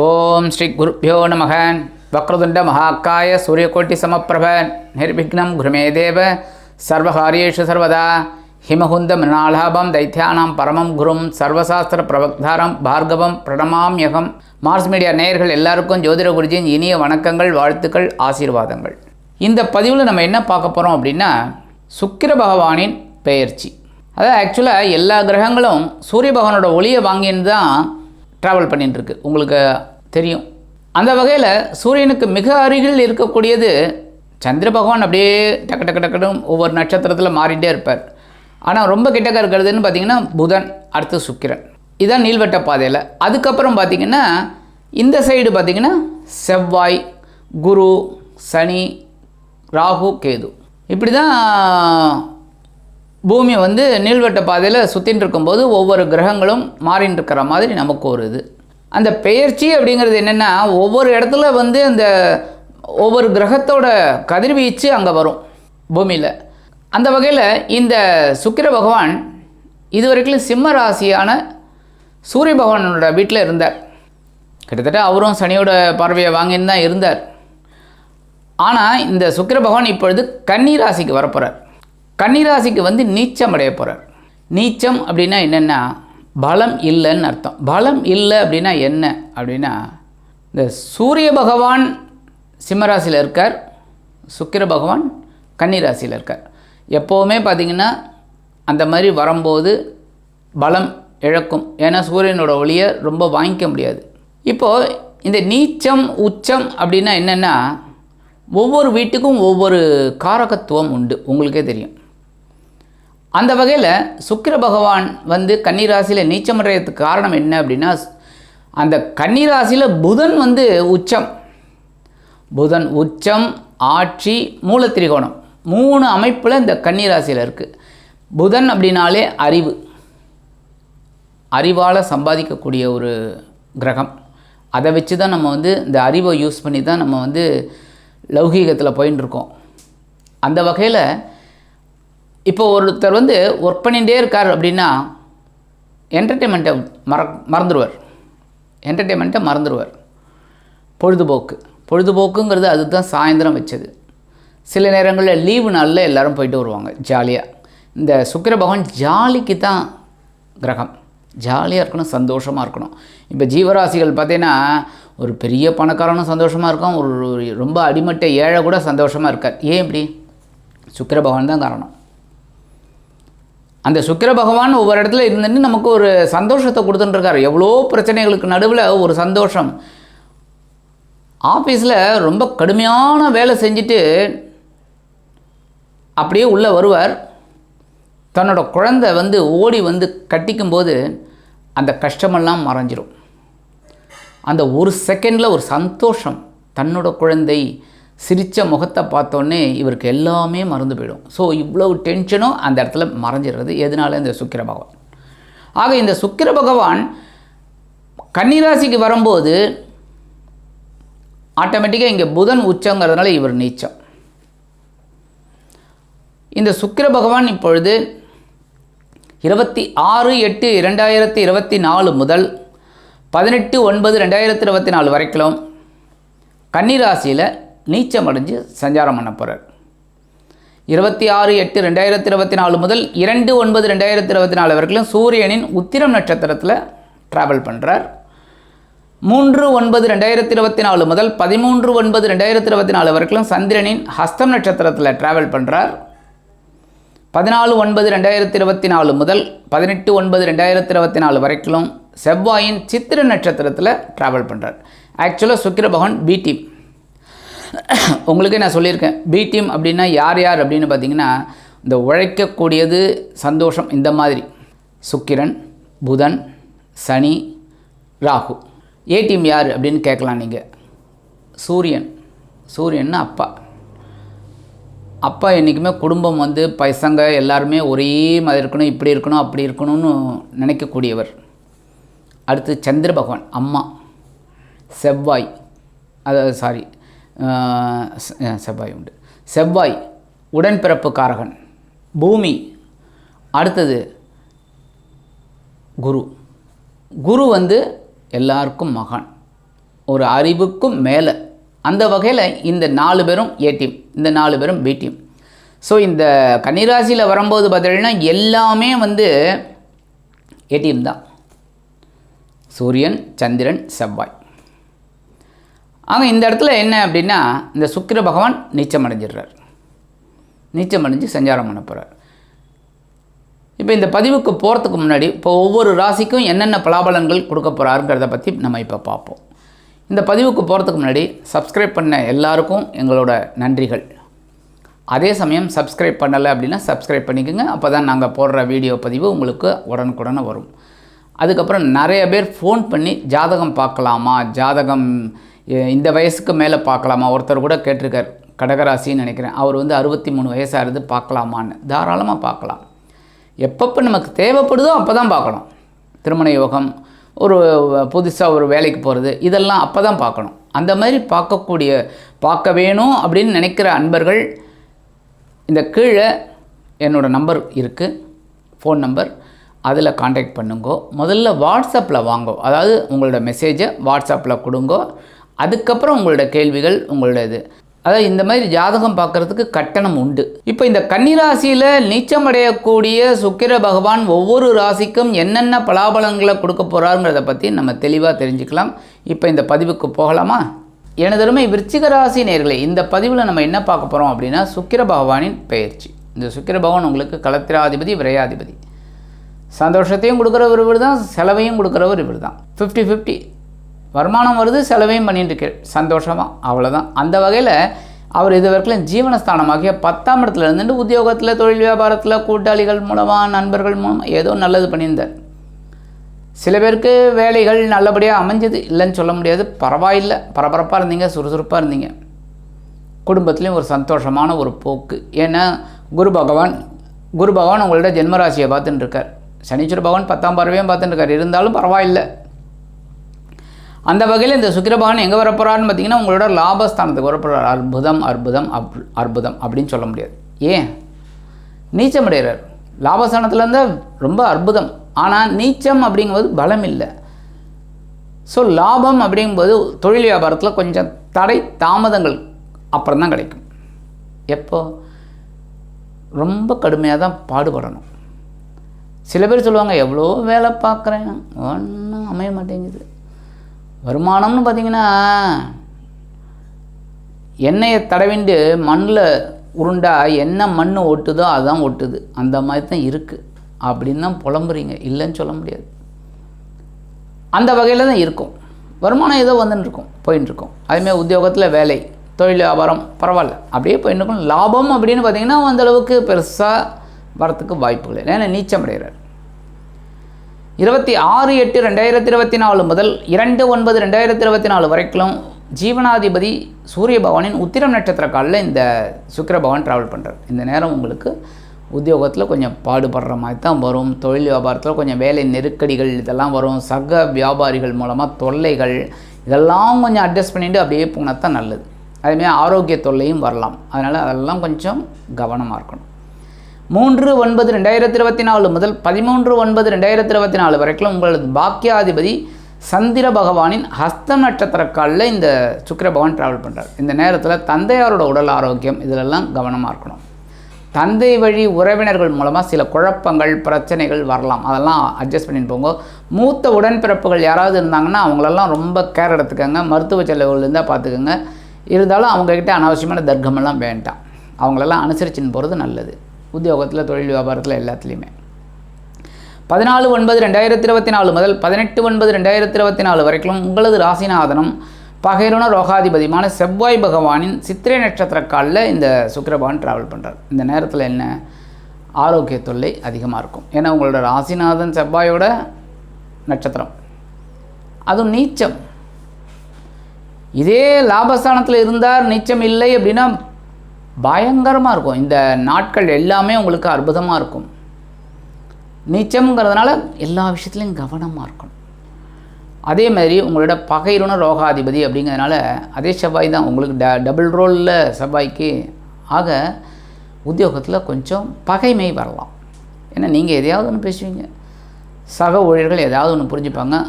ஓம் ஸ்ரீ குருப்பியோ நமக. வக்ரதுண்ட மகாக்காய சூரியகோட்டி சமப்பிரப. நிர்விக்னம் குருமே தேவ. சர்வகாரியேஷு சர்வதா. ஹிமகுந்த மிருணாலாபம் தைத்தியானாம் பரமம் குரும். சர்வசாஸ்திர பிரபக்தாரம் பார்கவம் பிரணமாம்யகம் மார்ஸ் மீடியா நேயர்கள் எல்லாருக்கும் ஜோதிட குருஜியின் இனிய வணக்கங்கள் வாழ்த்துக்கள் ஆசீர்வாதங்கள். இந்த பதிவில் நம்ம என்ன பார்க்க போகிறோம் அப்படின்னா சுக்கிர பகவானின் பெயர்ச்சி. அதாவது ஆக்சுவலாக எல்லா கிரகங்களும் சூரிய பகவானோட ஒளியை வாங்கின்னு தான் ட்ராவல் பண்ணிட்டுருக்கு உங்களுக்கு தெரியும். அந்த வகையில் சூரியனுக்கு மிக அருகில் இருக்கக்கூடியது சந்திர பகவான் அப்படியே டக்கு டக்கு டக்குன்னு ஒவ்வொரு நட்சத்திரத்தில் மாறிட்டே இருப்பார். ஆனால் ரொம்ப கிட்டக்க இருக்கிறதுன்னு பார்த்தீங்கன்னா புதன் அடுத்து சுக்கிரன். இதுதான் நீள்வட்ட பாதையில். அதுக்கப்புறம் பார்த்திங்கன்னா இந்த சைடு பார்த்தீங்கன்னா செவ்வாய் குரு சனி ராகு கேது. இப்படி தான் பூமி வந்து நீள்வட்ட பாதையில் சுற்றின்னு இருக்கும்போது ஒவ்வொரு கிரகங்களும் மாறின்னு இருக்கிற மாதிரி நமக்கு ஒரு இது. அந்த பெயர்ச்சி அப்படிங்கிறது என்னென்னா ஒவ்வொரு இடத்துல வந்து அந்த ஒவ்வொரு கிரகத்தோட கதிர்வீச்சு அங்கே வரும் பூமியில். அந்த வகையில் இந்த சுக்கிர பகவான் இதுவரைக்கும் சிம்ம ராசியான சூரிய பகவானோட வீட்டில் இருந்தார். கிட்டத்தட்ட அவரும் சனியோட பார்வையை வாங்கின்னு தான் இருந்தார். ஆனால் இந்த சுக்கிர பகவான் இப்பொழுது கன்னி ராசிக்கு வரப்போகிறார் கன்னி ராசிக்கு வந்து நீச்சம் அடைய போகிறார் நீச்சம் அப்படின்னா என்னென்னா பலம் இல்லைன்னு அர்த்தம். பலம் இல்லை அப்படின்னா என்ன? அப்படின்னா இந்த சூரிய பகவான் சிம்மராசியில் இருக்கார் சுக்கிர பகவான் கன்னிராசியில் இருக்கார். எப்போவுமே பார்த்திங்கன்னா அந்த மாதிரி வரும்போது பலம் இழக்கும். ஏன்னா சூரியனோட ஒளியை ரொம்ப வாங்கிக்க முடியாது. இப்போது இந்த நீச்சம் உச்சம் அப்படின்னா என்னென்னா ஒவ்வொரு வீட்டுக்கும் ஒவ்வொரு காரகத்துவம் உண்டு. உங்களுக்கே தெரியும். அந்த வகையில் சுக்கிர பகவான் வந்து கன்னிராசியில் நீச்சமடைகிறதுக்கு காரணம் என்ன அப்படின்னா அந்த கன்னிராசியில் புதன் வந்து உச்சம். புதன் உச்சம் ஆட்சி மூலத்திரிகோணம். மூணு அமைப்பில் இந்த கன்னிராசியில் இருக்குது புதன் அப்படின்னாலே அறிவு. அறிவால் சம்பாதிக்கக்கூடிய ஒரு கிரகம். அதை வச்சு தான் நம்ம வந்து இந்த அறிவை யூஸ் பண்ணி தான் நம்ம வந்து லௌகீகத்தில் போயின்னு இருக்கோம் அந்த வகையில் இப்போ ஒருத்தர் வந்து ஒர்க் பண்ணிகிட்டே இருக்கார் அப்படின்னா என்டர்டெயின்மெண்ட்டை மற மறந்துடுவார் என்டர்டெயின்மெண்ட்டை மறந்துடுவார் பொழுதுபோக்கு. பொழுதுபோக்குங்கிறது அதுதான் சாயந்தரம் வச்சது. சில நேரங்களில் லீவு நாளில் எல்லோரும் போயிட்டு வருவாங்க ஜாலியாக இந்த சுக்கிர பகவான் ஜாலிக்கு தான் கிரகம். ஜாலியாக இருக்கணும் சந்தோஷமாக இருக்கணும். இப்போ ஜீவராசிகள் பார்த்தீங்கன்னா ஒரு பெரிய பணக்காரனும் சந்தோஷமாக இருக்கும் ஒரு ரொம்ப அடிமட்ட ஏழை கூட சந்தோஷமாக இருக்கார். ஏன் இப்படி? சுக்கிர பகவான் தான் காரணம். அந்த சுக்கிர பகவான் ஒவ்வொரு இடத்துல இருந்துட்டு நமக்கு ஒரு சந்தோஷத்தை கொடுத்துட்டுருக்காரு. எவ்வளோ பிரச்சனைகளுக்கு நடுவில் ஒரு சந்தோஷம். ஆஃபீஸில் ரொம்ப கடுமையான வேலை செஞ்சுட்டு அப்படியே உள்ளே வருவார். தன்னோட குழந்தை வந்து ஓடி வந்து கட்டிக்கும் போது அந்த கஷ்டமெல்லாம் மறைஞ்சிரும். அந்த ஒரு செகண்டில் ஒரு சந்தோஷம். தன்னோட குழந்தை சிரித்த முகத்தை பார்த்தோன்னே இவருக்கு எல்லாமே மறந்து போயிடும். ஸோ இவ்வளவு டென்ஷனும் அந்த இடத்துல மறைஞ்சிடுறது. எதனால? இந்த சுக்கிர பகவான். ஆக இந்த சுக்கிர பகவான் கன்னிராசிக்கு வரும்போது ஆட்டோமேட்டிக்காக இங்கே புதன் உச்சங்கிறதுனால இவர் நீச்சம். இந்த சுக்கிர பகவான் இப்பொழுது இருபத்தி ஆறு எட்டு இரண்டாயிரத்தி இருபத்தி நாலு முதல் பதினெட்டு ஒன்பது ரெண்டாயிரத்தி இருபத்தி நாலு வரைக்கும் கன்னிராசியில் நீச்சம் அடைஞ்சு சஞ்சாரம் பண்ண போகிறார் இருபத்தி ஆறு எட்டு ரெண்டாயிரத்தி இருபத்தி நாலு முதல் இரண்டு ஒன்பது ரெண்டாயிரத்தி இருபத்தி நாலு வரைக்கும் சூரியனின் உத்திரம் நட்சத்திரத்தில் ட்ராவல் பண்ணுறார் மூன்று ஒன்பது ரெண்டாயிரத்தி இருபத்தி நாலு முதல் பதிமூன்று ஒன்பது ரெண்டாயிரத்தி இருபத்தி நாலு வரைக்கும் சந்திரனின் ஹஸ்தம் நட்சத்திரத்தில் ட்ராவல் பண்ணுறார் பதினாலு ஒன்பது ரெண்டாயிரத்தி இருபத்தி நாலு முதல் பதினெட்டு ஒன்பது ரெண்டாயிரத்தி இருபத்தி நாலு வரைக்கும் செவ்வாயின் சித்திர நட்சத்திரத்தில் ட்ராவல் பண்ணுறார் ஆக்சுவலாக சுக்கிர பகவான் பி டீம் உங்களுக்கே நான் சொல்லியிருக்கேன். பி டீம் அப்படின்னா யார் யார் அப்படின்னு பார்த்தீங்கன்னா இந்த உழைக்கக்கூடியது சந்தோஷம் இந்த மாதிரி. சுக்கிரன் புதன் சனி ராகு. ஏ டீம் யார் அப்படின்னு கேட்கலாம் நீங்கள் சூரியன். சூரியன் அப்பா. அப்பா என்றைக்குமே குடும்பம் வந்து பசங்க எல்லாருமே ஒரே மாதிரி இருக்கணும் இப்படி இருக்கணும் அப்படி இருக்கணும்னு நினைக்கக்கூடியவர். அடுத்து சந்திர பகவான் அம்மா. செவ்வாய். அதாவது சாரி செவ்வாய் உண்டு செவ்வாய் உடன்பிறப்பு காரகன் பூமி அடுத்தது குரு குரு வந்து எல்லாருக்கும் மகான் ஒரு அறிவுக்கும் மேலே அந்த வகையில் இந்த நாலு பேரும் ஏ டீம் இந்த நாலு பேரும் பி டீம் ஸோ இந்த கன்னிராசியில் வரும்போது பார்த்தீங்கன்னா எல்லாமே வந்து ஏடிஎம் தான். சூரியன் சந்திரன் செவ்வாய். ஆக இந்த இடத்துல என்ன அப்படின்னா இந்த சுக்கிர பகவான் நீச்சம் அடைஞ்சிடுறார் நீச்சம் அடைஞ்சு சஞ்சாரம் பண்ண போகிறார் இப்போ இந்த பதிவுக்கு போகிறதுக்கு முன்னாடி இப்போ ஒவ்வொரு ராசிக்கும் என்னென்ன பலாபலன்கள் கொடுக்க போகிறாருங்கிறத பற்றி நம்ம இப்போ பார்ப்போம். இந்த பதிவுக்கு போகிறதுக்கு முன்னாடி சப்ஸ்கிரைப் பண்ண எல்லாருக்கும் எங்களோட நன்றிகள். அதே சமயம் சப்ஸ்கிரைப் பண்ணலை அப்படின்னா சப்ஸ்கிரைப் பண்ணிக்கோங்க. அப்போ தான் நாங்கள் போடுற வீடியோ பதிவு உங்களுக்கு உடனுக்குடனே வரும். அதுக்கப்புறம் நிறைய பேர் ஃபோன் பண்ணி ஜாதகம் பார்க்கலாமா? ஜாதகம் இந்த வயசுக்கு மேலே பார்க்கலாமா? ஒருத்தர் கூட கேட்டிருக்கார் கடகராசின்னு நினைக்கிறேன். அவர் வந்து அறுபத்தி மூணு வயசாக இருந்து பார்க்கலாமான்னு. தாராளமாக பார்க்கலாம். எப்பப்போ நமக்கு தேவைப்படுதோ அப்போ தான் பார்க்கணும். திருமண யோகம் ஒரு புதுசாக ஒரு வேலைக்கு போகிறது இதெல்லாம் அப்போ தான் பார்க்கணும். அந்த மாதிரி பார்க்கக்கூடிய பார்க்க வேணும் அப்படின்னு நினைக்கிற அன்பர்கள் இந்த கீழே என்னோட நம்பர் இருக்குது ஃபோன் நம்பர். அதில் காண்டாக்ட் பண்ணுங்கோ. முதல்ல வாட்ஸ்அப்பில் வாங்கோ. அதாவது உங்களோட மெசேஜை வாட்ஸ்அப்பில் கொடுங்கோ. அதுக்கப்புறம் உங்களோட கேள்விகள் உங்களோட இது அதாவது இந்த மாதிரி ஜாதகம் பார்க்குறதுக்கு கட்டணம் உண்டு. இப்போ இந்த கன்னிராசியில் நீச்சம் அடையக்கூடிய சுக்கிர பகவான் ஒவ்வொரு ராசிக்கும் என்னென்ன பலாபலங்களை கொடுக்க போகிறாருங்கிறத பற்றி நம்ம தெளிவாக தெரிஞ்சுக்கலாம். இப்போ இந்த பதிவுக்கு போகலாமா? எனதருமை விருச்சிக ராசி நேர்களை இந்த பதிவில் நம்ம என்ன பார்க்க போகிறோம் அப்படின்னா சுக்கிர பகவானின் பெயர்ச்சி. இந்த சுக்கிர பகவான் உங்களுக்கு கலத்திராதிபதி விரையாதிபதி. சந்தோஷத்தையும் கொடுக்குறவர் இவர் தான் செலவையும் கொடுக்குறவர் இவர் தான் ஃபிஃப்டி ஃபிஃப்டி வருமானம் வருது செலவையும் பண்ணிட்டு இருக்கு. சந்தோஷமாக அவ்வளோதான் அந்த வகையில் அவர் இது வரைக்கும் ஜீவனஸ்தானமாகிய பத்தாம் இடத்துல இருந்துட்டு உத்தியோகத்தில் தொழில் வியாபாரத்தில் கூட்டாளிகள் மூலமாக நண்பர்கள் மூலமாக ஏதோ நல்லது பண்ணியிருந்தார். சில பேருக்கு வேலைகள் நல்லபடியாக அமைஞ்சது இல்லைன்னு சொல்ல முடியாது. பரவாயில்லை. பரபரப்பாக இருந்தீங்க சுறுசுறுப்பாக இருந்தீங்க. குடும்பத்துலேயும் ஒரு சந்தோஷமான ஒரு போக்கு. ஏன்னா குரு பகவான் குரு பகவான் உங்களோட ஜென்மராசியை பார்த்துட்டுருக்கார் சனீஸ்வர பகவான் பத்தாம் பறவையும் பார்த்துட்டுருக்கார் இருந்தாலும் பரவாயில்லை. அந்த வகையில் இந்த சுக்கிரபகவான் எங்கே வரப்போறாருன்னு பார்த்தீங்கன்னா உங்களோட லாபஸ்தானத்துக்கு வரப்போகிறார் அற்புதம் அற்புதம் அப் அற்புதம் அப்படின்னு சொல்ல முடியாது. ஏன்? நீச்சம் அடைகிறார். லாபஸ்தானத்தில் இருந்தால் ரொம்ப அற்புதம். ஆனால் நீச்சம் அப்படிங்கும்போது பலம் இல்லை. ஸோ லாபம் அப்படிங்கும்போது தொழில் வியாபாரத்தில் கொஞ்சம் தடை தாமதங்கள் அப்புறம் தான் கிடைக்கும். எப்போ? ரொம்ப கடுமையாக தான் பாடுபடணும். சில பேர் சொல்லுவாங்க எவ்வளோ வேலை பார்க்குறேன். ஒன்றும் அமைய மாட்டேங்குது. வருமானம்னு பார்த்தீங்கன்னா எண்ணெயை தடவிண்டு மண்ணில் உருண்டா என்ன மண் ஒட்டுதோ அதுதான் ஒட்டுது. அந்த மாதிரி தான் இருக்குது அப்படின்னு தான் புலம்புறீங்க. இல்லைன்னு சொல்ல முடியாது. அந்த வகையில் தான் இருக்கும். வருமானம் ஏதோ வந்துன்னு இருக்கும் போயின்னு இருக்கும். அதுமாதிரி உத்தியோகத்தில் வேலை தொழில் வியாபாரம் பரவாயில்ல. அப்படியே போயின்னு இருக்கும். லாபம் அப்படின்னு பார்த்தீங்கன்னா அந்த அளவுக்கு பெருசாக வரத்துக்கு வாய்ப்புகள் இல்லை. ஏன்னா நீச்சம் அடைகிறார். இருபத்தி ஆறு எட்டு ரெண்டாயிரத்தி இருபத்தி நாலு முதல் இரண்டு ஒன்பது ரெண்டாயிரத்தி இருபத்தி நாலு வரைக்கும் ஜீவனாதிபதி சூரிய பகவானின் உத்திரம் நட்சத்திர காலில் இந்த சுக்கர பகவான் ட்ராவல் பண்ணுறார் இந்த நேரம் உங்களுக்கு உத்தியோகத்தில் கொஞ்சம் பாடுபடுற மாதிரி தான் வரும். தொழில் வியாபாரத்தில் கொஞ்சம் வேலை நெருக்கடிகள் இதெல்லாம் வரும். சக வியாபாரிகள் மூலமாக தொல்லைகள் இதெல்லாம் கொஞ்சம் அட்ஜஸ்ட் பண்ணிட்டு அப்படியே போனால் தான் நல்லது. அதுமாதிரி ஆரோக்கிய தொல்லையும் வரலாம். அதனால் அதெல்லாம் கொஞ்சம் கவனமாக இருக்கணும். மூன்று ஒன்பது ரெண்டாயிரத்தி இருபத்தி நாலு முதல் பதிமூன்று ஒன்பது ரெண்டாயிரத்தி இருபத்தி நாலு வரைக்கும் உங்களது பாக்கியாதிபதி சந்திர பகவானின் ஹஸ்தம் நட்சத்திரக்காலில் இந்த சுக்கிர பகவான் ட்ராவல் பண்ணுறார் இந்த நேரத்தில் தந்தையாரோட உடல் ஆரோக்கியம் இதிலெல்லாம் கவனமாக இருக்கணும். தந்தை வழி உறவினர்கள் மூலமாக சில குழப்பங்கள் பிரச்சனைகள் வரலாம். அதெல்லாம் அட்ஜஸ்ட் பண்ணிட்டு போங்க. மூத்த உடன்பிறப்புகள் யாராவது இருந்தாங்கன்னா அவங்களெல்லாம் ரொம்ப கேர் எடுத்துக்கோங்க. மருத்துவ செலவுகள் இருந்தால் பார்த்துக்கோங்க. இருந்தாலும் அவங்கக்கிட்ட அனாவசியமான தர்க்கமெல்லாம் வேண்டாம். அவங்களெல்லாம் அனுசரிச்சுன்னு போகிறது நல்லது. உத்தியோகத்தில் தொழில் வியாபாரத்தில் எல்லாத்துலேயுமே. பதினாலு ஒன்பது ரெண்டாயிரத்தி இருபத்தி நாலு முதல் பதினெட்டு ஒன்பது ரெண்டாயிரத்தி இருபத்தி நாலு வரைக்கும் உங்களது ராசிநாதனம் பகைருண ரோகாதிபதிமான செவ்வாய் பகவானின் சித்திரை நட்சத்திர காலில் இந்த சுக்கிர ட்ராவல் பண்ணுறார் இந்த நேரத்தில் என்ன? ஆரோக்கிய தொல்லை அதிகமாக இருக்கும். ஏன்னா உங்களோட ராசிநாதன் செவ்வாயோட நட்சத்திரம். அதுவும் நீச்சம். இதே லாபஸ்தானத்தில் இருந்தார் நீச்சம் இல்லை அப்படின்னா பயங்கரமாக இருக்கும். இந்த நாட்கள் எல்லாமே உங்களுக்கு அற்புதமாக இருக்கும். நீச்சம்ங்கிறதுனால எல்லா விஷயத்துலையும் கவனமாக இருக்கணும். அதே மாதிரி உங்களோட பகைருண ரோகாதிபதி அப்படிங்கிறதுனால அதே செவ்வாய் தான். உங்களுக்கு ட டபுள் ரோலில் செவ்வாய்க்கு ஆக உத்தியோகத்தில் கொஞ்சம் பகைமை வரலாம். ஏன்னா நீங்கள் எதையாவது ஒன்று பேசுவீங்க. சக ஊழியர்கள் ஏதாவது ஒன்று புரிஞ்சுப்பாங்க.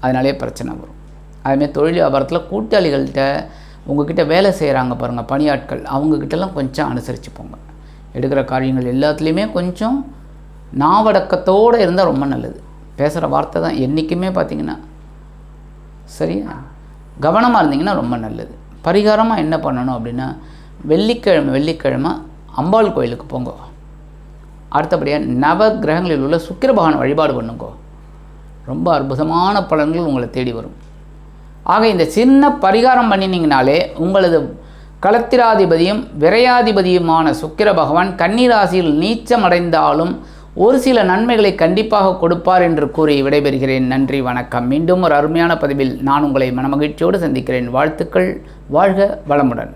அதனாலே பிரச்சனை வரும். அதுமாரி தொழில் வியாபாரத்தில் கூட்டாளிகள்கிட்ட உங்ககிட்ட வேலை செய்கிறாங்க பாருங்கள் பணியாட்கள் அவங்கக்கிட்டலாம் கொஞ்சம் அனுசரித்து போங்க எடுக்கிற காரியங்கள் எல்லாத்துலேயுமே கொஞ்சம் நாவடக்கத்தோடு இருந்தால் ரொம்ப நல்லது. பேசுகிற வார்த்தை தான் என்றைக்குமே பார்த்தீங்கன்னா சரியா? கவனமாக இருந்தீங்கன்னா ரொம்ப நல்லது. பரிகாரமாக என்ன பண்ணணும் அப்படின்னா வெள்ளிக்கிழமை வெள்ளிக்கிழமை அம்பாள் கோயிலுக்கு போங்க. அடுத்தபடியாக நவ கிரகங்களில் உள்ள சுக்கிர பகவான் வழிபாடு பண்ணுங்க. ரொம்ப அற்புதமான பலன்கள் உங்களை தேடி வரும். ஆக இந்த சின்ன பரிகாரம் பண்ணினீங்கனாலே உங்களது களத்திராதிபதியும் விரையாதிபதியுமான சுக்கிர பகவான் கன்னிராசியில் நீச்சமடைந்தாலும் ஒரு சில நன்மைகளை கண்டிப்பாக கொடுப்பார் என்று கூறி விடைபெறுகிறேன். நன்றி வணக்கம். மீண்டும் ஒரு அருமையான பதிவில் நான் உங்களை மனமகிழ்ச்சியோடு சந்திக்கிறேன். வாழ்த்துக்கள். வாழ்க வளமுடன்.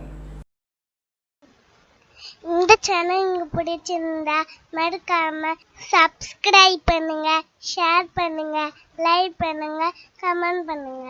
இந்த சேனல் உங்களுக்கு பிடிச்சிருந்தா மறக்காம சப்ஸ்கிரைப் பண்ணுங்க ஷேர் பண்ணுங்க லைக் பண்ணுங்க கமெண்ட் பண்ணுங்க.